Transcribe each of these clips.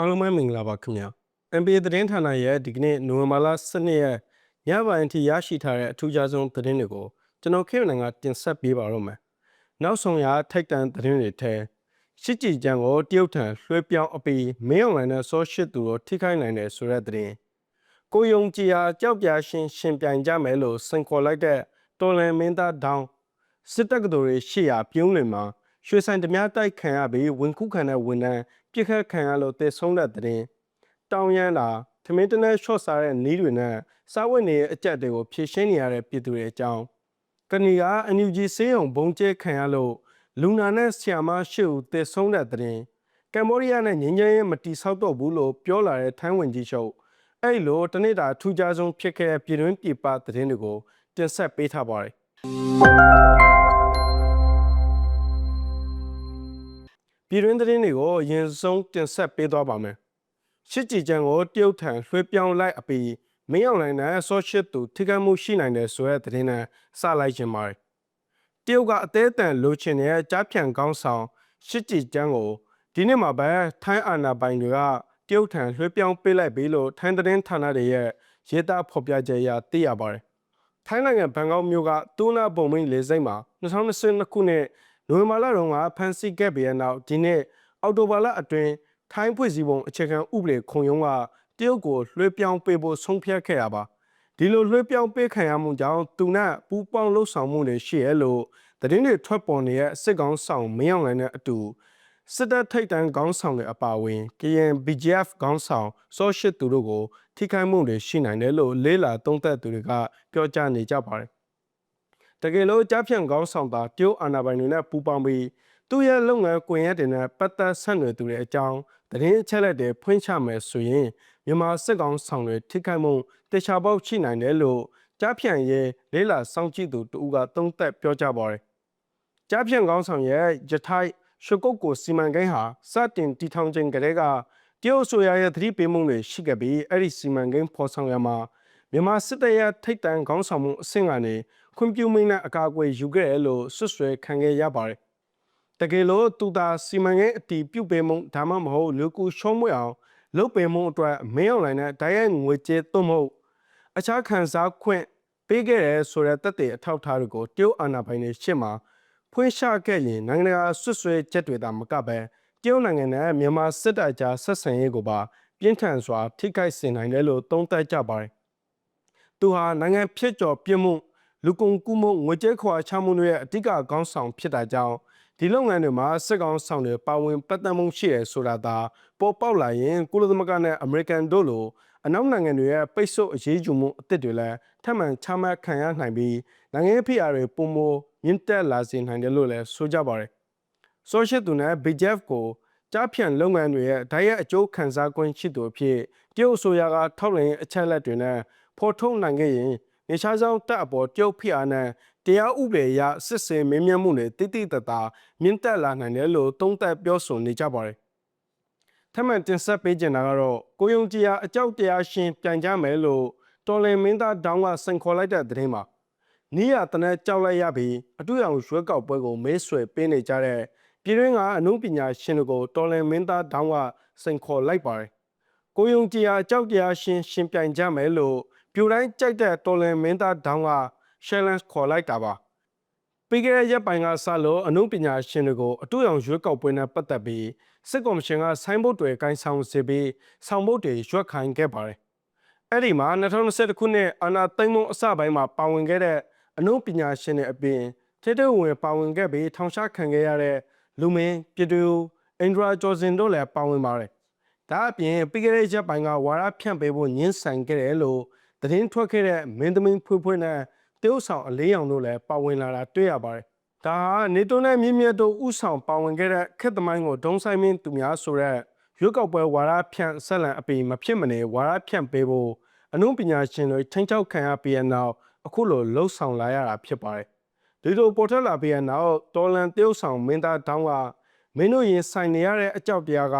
အားလုံးပဲမင်္ဂလာပါခင်ဗျာ NBA သတင်းဌာနရဲ့ဒီကနေ့နိုဝင်ဘာလ12ရက်ညပိုင်းအထိရရှိထားတဲ့အထူးခြားဆုံးသတင်းတွေကိုကျွန်တော်ခေတ်နိုင်ငံကတင်ဆက်ပေးပါတော့မယ်နောက်ဆုံးရထိုက်တန်သတင်းတွေထဲရှစ်ကြည်ကျန်ကိုတရုတ်ထံလွှဲပြောင်းအပြီးမင်းအွန်လိုင်းနဲ့ဆော့ရှစ်သူတို့ထိခိုက်နိုင်တယ်ဆိုတဲ့သတင်းကိုယုံကြည်ဟာကြောက်ပြားရှင်ရှင်ပြိုင်ကြမယ်လို့စင်ခေါ်လိုက်တဲ့တော်လန်မင်းသားဒေါင်းစစ်တပ်ကတော်တွေရှေ့ရပြုံးလင်မှာရွှေဆိုင်ဓမြတိုက်ခံရပြီးဝင်ခုခံတဲ့ဝန်ထမ်း ပြစ်ခတ်ခံရလို့တေဆုံးတဲ့သတင်းတောင်းရမ်းတာထမင်းတနက်ရှော့စားတဲ့နီးတွေနဲ့စားဝတ်နေရဲ့အကြက်တွေကိုဖြည့်ရှင်းနေရတဲ့ပြည်သူတွေအကြောင်းကနီကအန်ယူဂျီစေးုံဘုံကျဲခံရလို့လူနာနဲ့ဆီယာမရှိဦးတေဆုံးတဲ့သတင်းကမ်ဘောဒီးယားနဲ့ငင်းငယ်ရဲ့မတီဆောက်တော့ဘူးလို့ပြောလာတဲ့ထိုင်းဝင်ကြီးချုပ်အဲ့လိုတနေ့တာထူးခြားဆုံးဖြစ်ခဲ့တဲ့ပြည်တွင်းပြည်ပသတင်းတွေကိုတင်ဆက်ပေးထားပါတယ် ပြည်တွင်းသတင်းတွေကိုအရင်ဆုံးတင်ဆက်ပေးသွားပါမယ်။ရှစ်ကြည်ချန်ကိုတရုတ်ထံလွှဲပြောင်းလိုက်အပြီးမင်းအောင်လိုင်းနဲ့ဆော့ရှစ်သူထိခိုက်မှုရှိနိုင်တယ်ဆိုတဲ့သတင်းနဲ့စလိုက်ခြင်းပါတယ်။တရုတ်ကအသေးအတန်လိုချင်တဲ့ကြားဖြန်ကောင်းဆောင်ရှစ်ကြည်ချန်ကိုဒီနေ့မှာပဲထိုင်းအာဏာပိုင်တွေကတရုတ်ထံလွှဲပြောင်းပေးလိုက်ပြီလို့ထိုင်းသတင်းဌာနတွေရဲ့ရေးသားဖော်ပြချက်အရသိရပါတယ်။ထိုင်းနိုင်ငံဘန်ကောက်မြို့ကတူနာဘုံမင်းလေစိမ့်မှာ2022ခုနှစ် နိုဝင်ဘာလတုန်းကဖမ်းဆီးခဲ့ပြီးတဲ့နောက်ဒီနေ့အောက်တိုဘာလအတွင်းထိုင်းဖွဲ့စည်းပုံအခြေခံဥပဒေခုံရုံးကတရုတ်ကိုလွှဲပြောင်းပေးဖို့ဆုံးဖြတ်ခဲ့ရပါဒီလိုလွှဲပြောင်းပေးခံရမှုကြောင့်သူနဲ့ပူးပေါင်းလှုပ်ဆောင်မှုတွေရှိရလို့သတင်းတွေထွက်ပေါ်နေတဲ့စစ်ကောင်ဆောင်မင်းအောင်လှိုင်နဲ့အတူစစ်တပ်ထိပ်တန်းခေါင်းဆောင်တွေအပါအဝင် KN BGF ခေါင်းဆောင်စောရှစ်သူတို့ကိုထိခိုက်မှုတွေရှိနိုင်တယ်လို့လေးလာသုံးသပ်သူတွေကပြောကြားနေကြပါတယ်။ တကယ်လို့ကြားဖြန့်ခေါင်းဆောင်တာတရုတ်အာဏာပိုင်တွေနဲ့ပူးပေါင်းပြီးသူ့ရဲ့လုပ်ငန်းကွန်ရက်တွေနဲ့ပတ်သက်ဆက်နွယ်သူတွေအကြောင်းသတင်းအချက်အလက်တွေဖွင့်ချမယ်ဆိုရင်မြန်မာစစ်ကောင်ဆောင်တွေထိခိုက်မှုတေချာပေါက်ရှိနိုင်တယ်လို့ကြားဖြန့်ရဲ့လေးလာစောင့်ကြည့်သူတူကသုံးသပ်ပြောကြားပါတယ်။ကြားဖြန့်ခေါင်းဆောင်ရဲ့ယထိုက်ရှုကုတ်ကိုစီမံကိန်းဟာစတင်တည်ထောင်ခြင်းကတည်းကတရုတ်ဆိုရရဲ့သတိပေးမှုတွေရှိခဲ့ပြီးအဲ့ဒီစီမံကိန်းဖော်ဆောင်ရမှာမြန်မာစစ်တပ်ရဲ့ထိတ်တန့်ခေါင်းဆောင်မှုအဆင့်ကနေ ခွင့်ပြုမိနဲ့အကာအကွယ်ယူခဲ့တယ်လို့ဆွဆွဲခံခဲ့ရပါတယ်။တကယ်လို့သူသာစီမံကိန်းအတီးပြုတ်ပေးမှုဒါမှမဟုတ်လူကူရှုံးမွေအောင်လုပ်ပင်မှုအတွက်မင်းအောင်လိုင်းနဲ့တိုက်ရိုက်ငွေကြေးသွတ်မဟုတ်အခြားခံစားခွင့်ပေးခဲ့တယ်ဆိုတဲ့တက်တဲ့အထောက်အထားတွေကိုတရုတ်အာဏာပိုင်တွေရှေ့မှာဖွင့်ချခဲ့ရင်နိုင်ငံတကာဆွဆွဲချက်တွေသာမကပဲတရုတ်နိုင်ငံနဲ့မြန်မာစစ်တပ်ကြားဆက်ဆံရေးကိုပါပြင်းထန်စွာထိခိုက်စေနိုင်တယ်လို့သုံးသပ်ကြပါတယ်။သူဟာနိုင်ငံဖြစ်ကျော်ပြစ်မှု လူကုန်ကူးမှုငွေကြေးခွာချမှုတွေရဲ့အဓိကခေါင်းဆောင်ဖြစ်တာကြောင့်ဒီလုပ်ငန်းတွေမှာစစ်ကောင်ဆောင်တွေပါဝင်ပတ်သက်မှုရှိရဆိုတာသာပေါ်ပေါက်လာရင်ကုလသမဂ္ဂနဲ့အမေရိကန်တို့လိုအနောက်နိုင်ငံတွေရဲ့ပိတ်ဆို့အရေးယူမှုအသစ်တွေလည်းထပ်မံချမှတ်ခံရနိုင်ပြီးနိုင်ငံရေးဖိအားတွေပုံမမြင့်တက်လာစေနိုင်တယ်လို့လည်းဆိုကြပါတယ်။ဆိုရှယ်သူနဲ့ BJF ကိုကြားဖြန့်လုပ်ငန်းတွေရဲ့ဓာတ်ရိုက်အကျိုးခံစား권ရှိသူအဖြစ်တရုတ်အစိုးရကထောက်လှမ်းရေးအချက်အလက်တွေနဲ့ဖော်ထုတ်နိုင်ခဲ့ရင် နေရှားဆောင်တပ်အပေါ်တရုတ်ဖိအားနဲ့တရားဥပဒေအရစစ်ဆေးမင်းမြတ်မှုတွေတိတိတသားမြင့်တက်လာနိုင်တယ်လို့သုံးသပ်ပြောဆိုနေကြပါတယ်။ထပ်မံတင်ဆက်ပေးကြတာကတော့ကိုယုံကြည်ဟာအကြောက်တရားရှင်ပြန်ကြမယ်လို့တော်လင်မင်းသားဒေါင်းကစင်ခေါ်လိုက်တဲ့သတင်းမှာနီးရတနက်ကြောက်လိုက်ရပြီးအတူရောင်ရွှဲကောက်ပွဲကိုမဲဆွယ်ပေးနေကြတဲ့ပြည်တွင်းကအမှုပညာရှင်တွေကိုတော်လင်မင်းသားဒေါင်းကစင်ခေါ်လိုက်ပါတယ်။ကိုယုံကြည်ဟာအကြောက်တရားရှင်ရှင်ပြိုင်ကြမယ်လို့ ပြိုတိုင်းကြိုက်တဲ့တော်လင်မင်းသားဒေါင်းက challenge ခေါ်လိုက်တာပါပြီးခဲ့တဲ့ရက်ပိုင်းကစလို့အမှုပညာရှင်တွေကိုအတူရောင်ရွေးကောက်ပွဲနဲ့ပတ်သက်ပြီးစစ်ကော်မရှင်ကဆိုင်းဘုတ်တွေကိုင်းဆောင်စေပြီးဆောင်ဘုတ်တွေရွက်ခိုင်းခဲ့ပါတယ်အဲ့ဒီမှာ2021ခုနှစ်အာနာသိမ့်မုံအစပိုင်းမှာပါဝင်ခဲ့တဲ့အမှုပညာရှင်တွေအပြင်ထိတဲ့ဝင်ပါဝင်ခဲ့ပြီးထောင်ချခံခဲ့ရတဲ့လူမင်းပြည်သူအင်ဒရာဂျော်စင်တို့လည်းပါဝင်ပါတယ်ဒါအပြင်ပြီးခဲ့တဲ့ရက်ပိုင်းကဝါရဖြန့်ပေးဖို့ညှင်းဆန်ခဲ့တယ်လို့ သတင်းထွက်ခဲ့တဲ့မင်းသမီးဖွေးဖွေးနဲ့တရုတ်ဆောင်အလေးရောင်တို့လည်းပါဝင်လာတာတွေ့ရပါတယ်။ဒါဟာနေတိုနဲ့မြင့်မြတ်တို့ဥဆောင်ပါဝင်ခဲ့တဲ့ခက်သမိုင်းကိုဒုံဆိုင်မင်းသူများဆိုတဲ့ရွက်ကောက်ပွဲဝါရဖြန့်ဆက်လံအပီမဖြစ်မနေဝါရဖြန့်ပေးဖို့အမှုပညာရှင်တွေထိန်းချောက်ခံရပြီးတဲ့နောက်အခုလိုလှုပ်ဆောင်လာရတာဖြစ်ပါတယ်။ဒီလိုပေါ်ထွက်လာပြီးတဲ့နောက်တော်လန်တရုတ်ဆောင်မင်းသားတောင်းကမင်းတို့ရင်ဆိုင်နေရတဲ့အကြောက်တရားက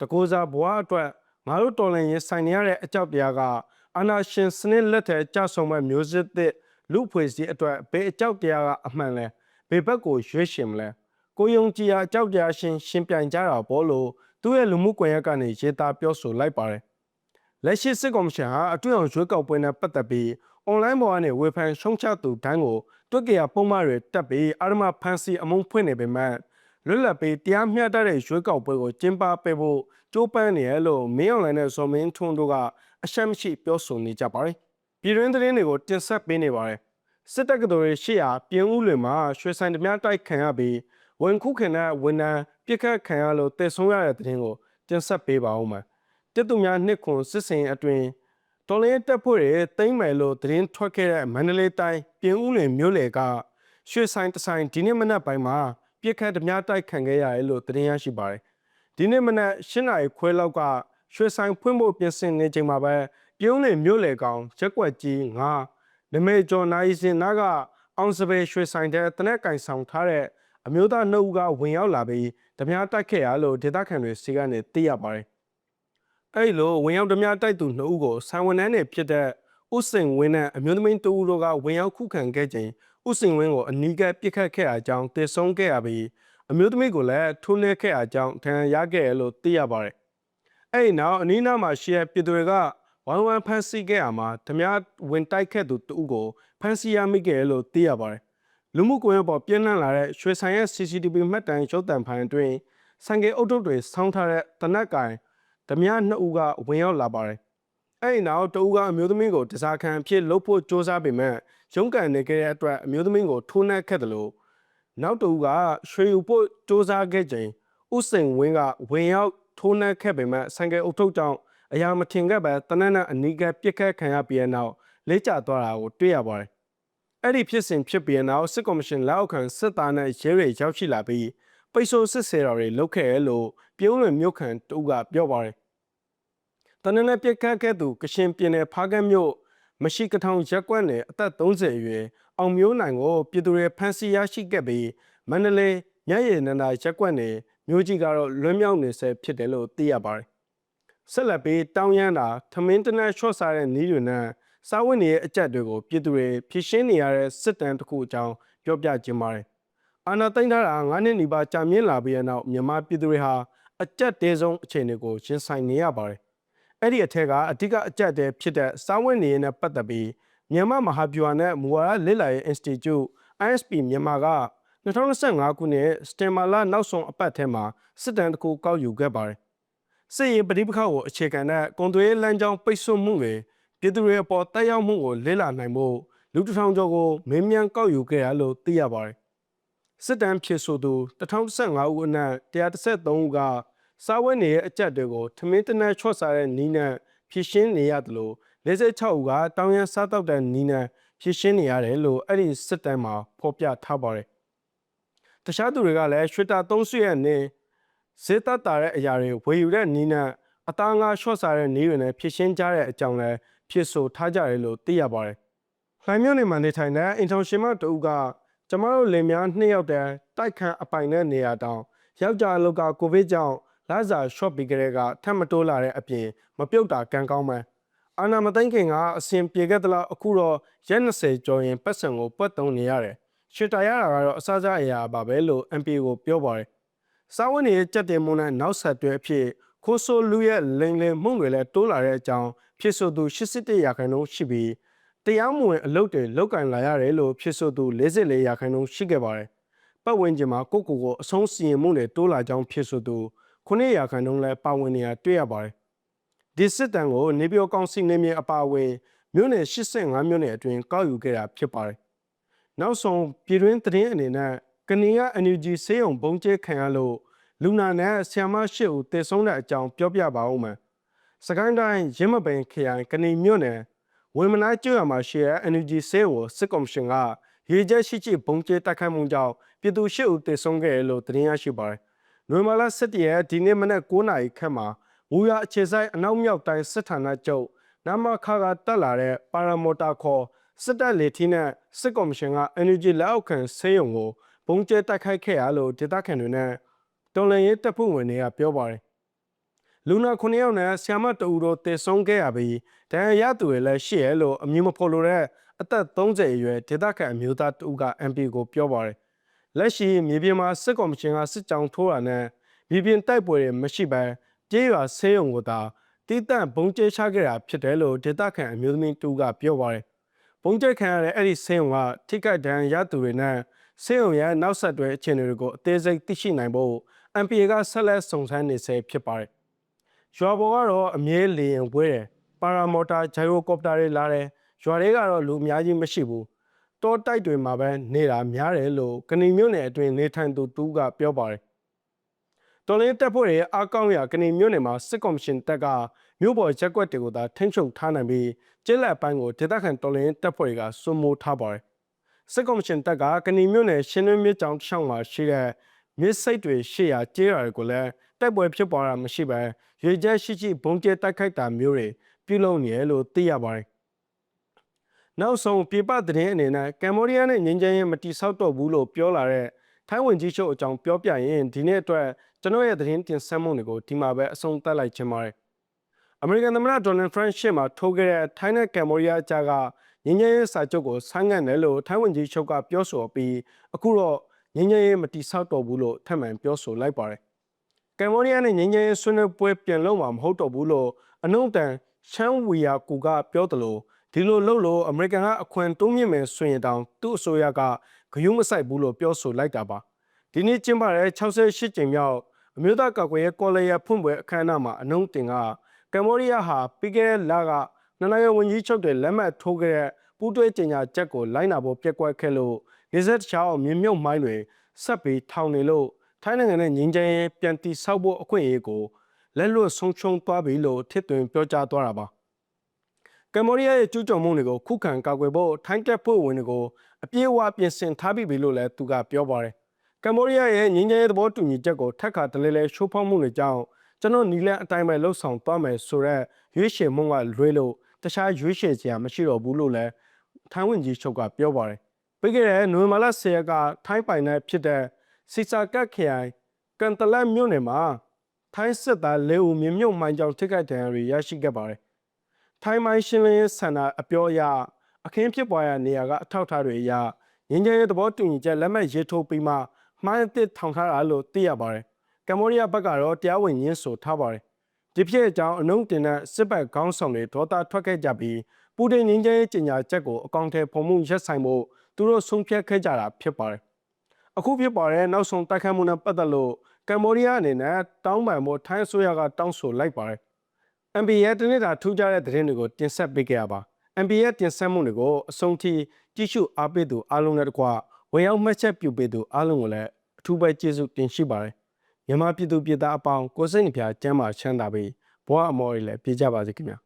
တကူစားဘဝအတွက်ငါတို့တော်လန်ရင်ဆိုင်နေရတဲ့အကြောက်တရားက အာနာရှင်စနစ်လက်ထဲကြဆုံမဲ့မျိုးစစ်သစ်လူဖွဲ့စည်းအတွက်ဘယ်အကြောက်တရားကအမှန်လဲဘယ်ဘက်ကိုရွေးရှင်မလဲကိုယုံကြည်ရာအကြောက်တရားရှင်ရှင်ပြိုင်ကြတာပေါ့လို့သူ့ရဲ့လူမှုကွန်ရက်ကနေရေးသားပြောဆိုလိုက်ပါတယ်လက်ရှိစစ်ကောင်ရှင်ဟာအတွေ့အောင်ရွေးကောက်ပွဲနဲ့ပတ်သက်ပြီးအွန်လိုင်းပေါ်ကနေဝေဖန်ရှုံချသူတိုင်းကိုတွက်ကြရပုံမှန်တွေတက်ပြီးအာရမဖန်စီအမုန်းဖွင့်နေပေမဲ့လွတ်လပ်ပြီးတရားမျှတတဲ့ရွေးကောက်ပွဲကိုကျင်းပပေးဖို့ ကြိုးပမ်းနေရလို့မင်းအောင်လိုင်းနဲ့ဇော်မင်းထွန်းတို့ကအရှက်မရှိပြောဆိုနေကြပါတယ်ပြည်တွင်းသတင်းတွေကိုတင်ဆက်ပေးနေပါတယ်စစ်တပ်ကတော်ရဲ့ရှေ့ဟာပြင်ဦးလွင်မှာရွှေဆိုင်ဓမြတိုက်ခံရပြီးဝင်ခုခင်တဲ့ဝန်ထမ်းပြစ်ခတ်ခံရလို့တည်ဆုံးရတဲ့သတင်းကိုတင်ဆက်ပေးပါဦးမယ်တစ်သူများနှစ်ခွန်စစ်စင်အတွင်တော်လင်းတက်ဖို့ရတိမ့်မယ်လို့သတင်းထွက်ခဲ့တဲ့မန္တလေးတိုင်းပြင်ဦးလွင်မြို့လေကရွှေဆိုင်တဆိုင်ဒီနေ့မနက်ပိုင်းမှာပြစ်ခတ်ဓမြတိုက်ခံခဲ့ရတယ်လို့သတင်းရရှိပါတယ် ဒီနေ့မနက်၈နာရီခွဲလောက်ကရွှေဆိုင်ဖွင့်ဖို့ပြင်ဆင်နေချိန်မှာပဲပြုံးလေမြို့လေကောင်ရက်ွက်ကြီးငါနမေကျော်နိုင်စင်နာကအောင်စပယ်ရွှေဆိုင်တဲ့တနက်ကင်ဆောင်ထားတဲ့အမျိုးသားနှုတ်ကဝင်ရောက်လာပြီးဓမြတိုက်ခဲ့ရလို့ဒေသခံတွေစီကနေသိရပါတယ်အဲ့လိုဝင်ရောက်ဓမြတိုက်သူနှုတ်ကိုဆံဝန်နှန်းနဲ့ဖြစ်တဲ့ဥစိန်ဝင်းနဲ့အမျိုးသမီးတူတို့ကဝင်ရောက်ခုခံခဲ့ချိန်ဥစိန်ဝင်းကိုအနီးကပ်ပြစ်ခတ်ခဲ့အကြောင်းတည်ဆုံးခဲ့ရပြီး အမျိုးသမီးကိုလည်းထိုးနှက်ခဲ့အကြောင်းထံရခဲ့ရလို့သိရပါတယ်အဲ့ဒီနောက်အနီးနားမှာရှိတဲ့ပြည်သူတွေကဝိုင်းဝန်းဖမ်းဆီးခဲ့ရမှာဓမြဝင်တိုက်ခဲ့သူတူကိုဖမ်းဆီးရမိခဲ့ရလို့သိရပါတယ်လူမှုကွန်ရက်ပေါ်ပြင်းထန်လာတဲ့ရွှေဆိုင်ရဲ့ CCTV မှတ်တမ်းရုပ်သံဖိုင်အတွင်းစံကေအုပ်ထုပ်တွေဆောင်းထားတဲ့တနက်ကင်ဓမြနှစ်ဦးကဝင်ရောက်လာပါတယ်။အဲ့ဒီနောက်တဦးကအမျိုးသမီးကိုတစားခံဖြစ်လှုပ်ဖို့စ조사ပေမဲ့ရုန်းကန်နေခဲ့တဲ့အတွက်အမျိုးသမီးကိုထိုးနှက်ခဲ့တယ်လို့ နောက်တဦးကရွှေယူဖို့စ조사ခဲ့ချိန်ဥစိန်ဝင်းကဝင်ရောက်ထိုးနှက်ခဲ့ပေမဲ့စံကေအုပ်ထုပ်ကြောင့်အရာမထင်ခဲ့ပဲတနက်နဲ့အနီးကပ်ပြစ်ခတ်ခံရပြီးတဲ့နောက်လေးကျသွားတာကိုတွေ့ရပါတယ်။အဲ့ဒီဖြစ်စဉ်ဖြစ်ပြီးတဲ့နောက်စစ်ကော်မရှင်လက်အောက်ခံစစ်သားနဲ့ရဲတွေရောက်ရှိလာပြီးပိတ်ဆို့စစ်ဆေးတော်တွေလုပ်ခဲ့ရလို့ပြုံးလွင်မြို့ခံတူကပြောပါတယ်။တနက်နဲ့ပြစ်ခတ်ခဲ့သူကရှင်ပြည်နယ်ဖားကတ်မြို့မရှိကထောင်ရက်ကွက်နယ်အသက်30အရွယ် အောင်မျိုးနိုင်ကိုပြည်သူတွေဖမ်းဆီးရရှိခဲ့ပြီးမန္တလေးညရည်နန္ဒာရက်ကွက်နယ်မြို့ကြီးကတော့လွတ်မြောက်နေဆဲဖြစ်တယ်လို့သိရပါတယ်။ဆက်လက်ပြီးတောင်းရမ်းတာထမင်းတနက်ရှော့စားတဲ့နီးတွေနဲ့စားဝတ်နေရဲ့အကြက်တွေကိုပြည်သူတွေဖြည့်ရှင်းနေရတဲ့စစ်တမ်းတစ်ခုအကြောင်းပြောပြခြင်းပါတယ်။အာဏာသိမ်းထားတာ9နှစ်နီးပါးကြာမြင့်လာပြီးတဲ့နောက်မြန်မာပြည်သူတွေဟာအကြက်တဲဆုံးအခြေအနေကိုရင်ဆိုင်နေရပါတယ်။အဲ့ဒီအထက်ကအဓိကအကြက်တဲဖြစ်တဲ့စားဝတ်နေရေးနဲ့ပတ်သက်ပြီး မြန်မာမဟာဗျူဟာနဲ့မူဝါဒလေ့လာရေး Institute ISP မြန်မာက2025ခုနှစ်စတင်မာလာနောက်ဆုံးအပတ်ထဲမှာစစ်တမ်းတစ်ခုကောက်ယူခဲ့ပါတယ်။စစ်ရေးပဋိပက္ခကိုအခြေခံတဲ့ကွန်သွေးလမ်းကြောင်းပိတ်ဆို့မှုတွေပြည်သူတွေအပေါ်တက်ရောက်မှုကိုလေ့လာနိုင်ဖို့လူတစ်ထောင်ကျော်ကိုမင်းမြန်ကောက်ယူခဲ့ရလို့သိရပါတယ်။စစ်တမ်းဖြစ်ဆိုသူ2015ဦးအနက်133ဦးကစားဝတ်နေရဲ့အကြက်တွေကိုထမင်းတနက်ချော့စားတဲ့နီးနဲ့ဖြည့်ရှင်းနေရတယ်လို့ 46ဦးကတောင်းရန်စားတောက်တဲ့နီးနဲ့ဖြည့်ရှင်းနေရတယ်လို့အဲ့ဒီစစ်တမ်းမှာဖော်ပြထားပါတယ်။တခြားသူတွေကလည်းရွှေတာသုံးဆွရဲ့နေဈေးသက်တာတဲ့အရာတွေဝယ်ယူတဲ့နီးနဲ့အသားငါရှော့စားတဲ့နီးတွေနဲ့ဖြည့်ရှင်းကြတဲ့အကြောင်းလဲဖြစ်ဆိုထားကြတယ်လို့သိရပါတယ်။လှိုင်မြို့နယ်မှာနေထိုင်တဲ့အင်ထောင်ရှင်မတူကကျမတို့လင်များနှစ်ယောက်တည်းတိုက်ခန်းအပိုင်တဲ့နေရာတောင်ယောက်ျားအလုပ်ကကိုဗစ်ကြောင့်လာစာရှော့ပြီးကြတဲ့ကထပ်မတိုးလာတဲ့အပြင်မပြုတ်တာကံကောင်းမှန်း အာနာမသိမ့်ခင်ကအစင်ပြေခဲ့သလားအခုတော့ရက်20ကျော်ရင်ပတ်စံကိုပွတ်တုံနေရတယ်ရှစ်တာရတာကတော့အစားစားအရာပါပဲလို့ MP ကိုပြောပါတယ်စာဝန်ရဲ့ကြက်တင်မှုနဲ့နောက်ဆက်တွဲအဖြစ်ခိုးဆိုလူရဲ့လိန်လင်မှုတွေလည်းတိုးလာတဲ့အကြောင်းဖြစ်ဆိုသူ81ရာခိုင်နှုန်းရှိပြီးတရားမဝင်အလုပ်တွေလောက်ကင်လာရတယ်လို့ဖြစ်ဆိုသူ44ရာခိုင်နှုန်းရှိခဲ့ပါတယ်ပတ်ဝန်းကျင်မှာကိုကိုကိုအဆုံးစီရင်မှုတွေတိုးလာကြောင်းဖြစ်ဆိုသူ9ရာခိုင်နှုန်းလည်းပါဝင်နေတာတွေ့ရပါတယ် ဒီစစ်တမ်းကိုနေပြည်တော်ကောင်စီနေမြေအပါအဝင်မြို့နယ်85မြို့နယ်အတွင်းကောက်ယူခဲ့တာဖြစ်ပါတယ်နောက်ဆုံးပြည်တွင်းသတင်းအနေနဲ့ကနေရ NUG ဆေးရုံဘုံကျဲခံရလို့လူနာနဲ့ဆီယမရှစ်ဦးတည်ဆုံးတဲ့အကြောင်းပြောပြပါဦးမယ်။စကိုင်းတိုင်းရင်းမပင်ခရိုင်ကနေမြို့နယ်ဝင်းမနာကျွော်မှာရှိတဲ့ NUG ဆေးကိုစစ်ကော်မရှင်ကရေကျက်ရှိချိဘုံကျဲတိုက်ခိုက်မှုကြောင့်ပြည်သူရှစ်ဦးတည်ဆုံးခဲ့တယ်လို့သတင်းရရှိပါတယ်။နိုဝင်ဘာလ17ရက်ဒီနေ့မနက်9:00နာရီခန့်မှာ မူရအခြေဆိုင်အနောက်မြောက်တိုင်းစစ်ဌာနချုပ်နမခါကတက်လာတဲ့ပါရာမိုတာခေါ်စစ်တပ်လေထီးနဲ့စစ်ကော်မရှင်က NUG လက်အောက်ခံဆေးရုံကိုဘုံကျဲတိုက်ခိုက်ခဲ့ရလို့ဒေသခံတွေနဲ့တော်လန်ရေးတပ်ဖွဲ့ဝင်တွေကပြောပါတယ်လူနာ9ယောက်နဲ့ဆီယမတူတို့တည်ဆုံးခဲ့ရပြီးဒဏ်ရာရသူတွေလည်းရှိရလို့အမည်မဖော်လို့တဲ့အသက်30အရွယ်ဒေသခံအမျိုးသားတူက MP ကိုပြောပါတယ်လက်ရှိမြေပြင်မှာစစ်ကော်မရှင်ကစစ်ကြောင်ထိုးတာနဲ့မြေပြင်တိုက်ပွဲတွေမရှိဘဲ ကြေးရွာဆေးရုံကိုသာတိတန့်ဘုံကျဲချခဲ့တာဖြစ်တယ်လို့ဒေသခံအမျိုးသမီးတူကပြောပါတယ်။ဘုံကျဲခံရတဲ့အဲ့ဒီဆေးရုံကထိခိုက်ဒဏ်ရာရသူတွေနဲ့ဆေးရုံရဲ့နောက်ဆက်တွဲအခြေအနေတွေကိုအသေးစိတ်သိရှိနိုင်ဖို့ MPA ကဆက်လက်စုံစမ်းနေဆဲဖြစ်ပါတယ်။ရွာပေါ်ကတော့အမြဲလေရင်ဝဲတယ်ပါရာမော်တာဂျိုင်ရိုကော်ပတာတွေလာတယ်ရွာတွေကတော့လူအများကြီးမရှိဘူးတောတိုက်တွေမှာပဲနေတာများတယ်လို့ကဏီမြို့နယ်အတွင်းနေထိုင်သူတူကပြောပါတယ် တော်လင်းတပ်ဖွဲ့ရဲ့အားကောင်းရာကဏီမြို့နယ်မှာစစ်ကော်မရှင်တပ်ကမြို့ပေါ်ရက်ကွက်တွေကိုသာထိန်းချုပ်ထားနိုင်ပြီးကျင်းလက်ပိုင်းကိုဒေသခံတော်လင်းတပ်ဖွဲ့တွေကစွမိုးထားပါတယ်စစ်ကော်မရှင်တပ်ကကဏီမြို့နယ်ရှင်းလင်းမြစ်ကြောင်တစ်လျှောက်မှာရှိတဲ့မြစ်စိတ်တွေရှေ့ရာကျေးရွာတွေကိုလည်းတိုက်ပွဲဖြစ်ပေါ်တာမရှိဘဲရေကျက်ရှိရှိဘုံကျဲတိုက်ခိုက်တာမျိုးတွေပြုလုပ်နေတယ်လို့သိရပါတယ်နောက်ဆုံးပြပသတင်းအနေနဲ့ကမ္ဘောဒီးယားနဲ့ငင်းချမ်းရေးမတိဆောက်တော့ဘူးလို့ပြောလာတဲ့ ထိုင်းဝင်ကြီးချုပ်အကြောင်းပြောပြရင်ဒီနေ့အတွက်ကျွန်တော်ရဲ့သတင်းတင်ဆက်မှုတွေကိုဒီမှာပဲအဆုံးသတ်လိုက်ချင်ပါတယ်။အမေရိကန်သမ္မတဒေါ်နယ်ထရန့်ရှေ့မှာထိုးခဲ့တဲ့ထိုင်းနဲ့ကမ်ဘောဒီးယားအကြားကငင်းငယ်ရေးစာချုပ်ကိုဆိုင်းငံ့တယ်လို့ထိုင်းဝန်ကြီးချုပ်ကပြောဆိုပြီးအခုတော့ငင်းငယ်ရေးမတိဆောက်တော့ဘူးလို့ထပ်မံပြောဆိုလိုက်ပါတယ်။ကမ်ဘောဒီးယားနဲ့ငင်းငယ်ရေးဆွေးနွေးပွဲပြန်လုပ်မှာမဟုတ်တော့ဘူးလို့အနှုံတန်ရှမ်းဝီယာကူကပြောတယ်လို့ဒီလိုလုပ်လို့အမေရိကန်ကအခွင့်တိုးမြင့်မယ်ဆိုရင်တောင်သူ့အစိုးရက ဂယုမဆိုင်ဘူးလို့ပြောဆိုလိုက်တာပါဒီနေ့ကျင်းပတဲ့68ကြိမ်မြောက်အမျိုးသားကာကွယ်ရေးကော်လေယာဖွင့်ပွဲအခမ်းအနားမှာအနှုံတင်ကကမ္ဘောဒီးယားဟာပြီးခဲ့တဲ့လကနှစ်နိုင်ငံဝန်ကြီးချုပ်တွေလက်မှတ်ထိုးခဲ့တဲ့ပူးတွဲကြေညာချက်ကိုလိုက်နာဖို့ပြက်ကွက်ခဲ့လို့နေဆက်တခြားအောင်မြင်းမြုပ်မိုင်းတွေဆက်ပြီးထောင်နေလို့ထိုင်းနိုင်ငံနဲ့ငင်းချမ်းပြန်တီဆောက်ဖို့အခွင့်အရေးကိုလက်လွတ်ဆုံးရှုံးသွားပြီလို့ထစ်သွင်းပြောကြားသွားတာပါကမ္ဘောဒီးယားရဲ့ကျူးကျော်မှုတွေကိုခုခံကာကွယ်ဖို့ထိုင်းတပ်ဖွဲ့ဝင်တွေကို အပြည့်အဝပြင်ဆင်ထားပြီလို့လည်းသူကပြောပါတယ်ကမ္ဘောဒီးယားရဲ့ငင်းချမ်းရေးသဘောတူညီချက်ကိုထက်ခါတလဲလဲရှိုးဖောက်မှုတွေကြောင့်ကျွန်တော်နီလန်အတိုင်းပဲလှုပ်ဆောင်သွားမယ်ဆိုတော့ရွေးချယ်မှုကလွဲလို့တခြားရွေးချယ်စရာမရှိတော့ဘူးလို့လည်းထိုင်းဝန်ကြီးချုပ်ကပြောပါတယ်ပြီးခဲ့တဲ့နိုဝင်ဘာလ10ရက်ကထိုင်းပိုင်နယ်ဖြစ်တဲ့စီစာကတ်ခရိုင်ကန်တလက်မြို့နယ်မှာထိုင်းစစ်သား၄ဦးမြင့်မြုပ်မှိုင်းကြောင်ထိခိုက်ဒဏ်ရာတွေရရှိခဲ့ပါတယ်ထိုင်းမိုင်းရှင်းလင်းဆန္ဒအပြောအရ အခင်းဖြစ်ပွားရာနေရာကအထောက်အထားတွေအရငင်းကျဲသဘောတူညီချက်လက်မှတ်ရေးထိုးပြီးမှမှိုင်းအသစ်ထောင်ထားတာလို့သိရပါတယ်ကမ္ဘောဒီးယားဘက်ကတော့တရားဝင်ရင်းဆိုထားပါတယ်ဒီဖြစ်အကြောင်းအနုံတင်တဲ့စစ်ဘက်ခေါင်းဆောင်တွေဒေါသထွက်ခဲ့ကြပြီးပူတင်ငင်းကျဲကြေညာချက်ကိုအကောင့်ထဲပုံမှုရက်ဆိုင်ဖို့သူတို့ဆုံးဖြတ်ခဲ့ကြတာဖြစ်ပါတယ်အခုဖြစ်ပေါ်တဲ့နောက်ဆုံးတိုက်ခိုက်မှုနဲ့ပတ်သက်လို့ကမ္ဘောဒီးယားအနေနဲ့တောင်းပန်ဖို့ထိုင်းအစိုးရကတောင်းဆိုလိုက်ပါတယ် MB ရဲ့တနေ့တာထူးခြားတဲ့သတင်းတွေကိုတင်ဆက်ပေးခဲ့ရပါ MB ရဲ့တင်ဆက်မှုတွေကိုအဆုံးထိကြည့်ရှုအားပေးသူအားလုံးနဲ့တကွဝင်ရောက်မှတ်ချက်ပြုပေးသူအားလုံးကိုလည်းအထူးပဲကျေးဇူးတင်ရှိပါတယ်မြန်မာပြည်သူပြည်သားအပေါင်းကိုစိတ်နှပြကျမ်းမာချမ်းသာပြီးဘဝအမော်တွေလည်းပြည့်ကြပါစေခင်ဗျာ